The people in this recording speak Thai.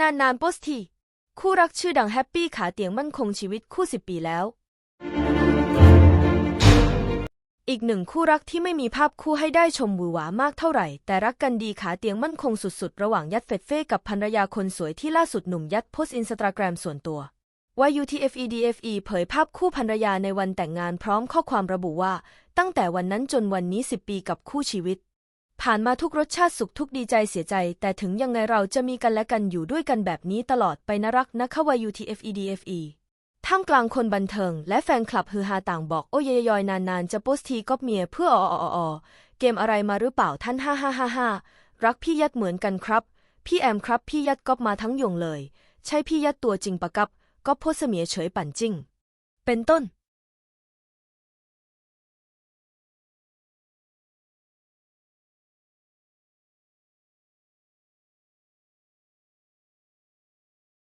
นานนานโพสต์ที คู่รักชื่อดังแฮปปี้ขาเตียงมั่นคงชีวิตคู่สิบปีแล้ว อีกหนึ่งคู่รักที่ไม่มีภาพคู่ให้ได้ชมวือหวามากเท่าไหร่ แต่รักกันดีขาเตียงมั่นคงสุดๆ ระหว่างยัดเฟดเฟ่กับภรรยาคนสวยที่ล่าสุดหนุ่มยัดโพสต์อินสตาแกรมส่วนตัวว่า UTFEDFE เผยภาพคู่ภรรยาในวันแต่งงานพร้อมข้อความระบุว่า ตั้งแต่วันนั้นจนวันนี้ 10 ปีกับคู่ชีวิต ผ่านมาทุกรสชาติสุขทุกดีใจเสียใจ แต่ถึงยังไงเราจะมีกันและกันอยู่ด้วยกันแบบนี้ตลอดไปนะรักนะคะว่า UTFEDFE ท่ามกลางคนบันเทิง และแฟนคลับฮือฮาต่างบอกโอ้ยยอยนานๆ จะโพสทีก็เมียเพื่ออออออเกมอะไรมาหรือเปล่าท่านฮ่าฮ่าฮ่าฮ่ารักพี่ยัดเหมือนกันครับ พี่แอมครับ พี่ยัดก๊อปมาทั้งยงเลย ใช่พี่ยัดตัวจริงปะกับก็โพสเมียเฉยปั่นจริง เป็นต้น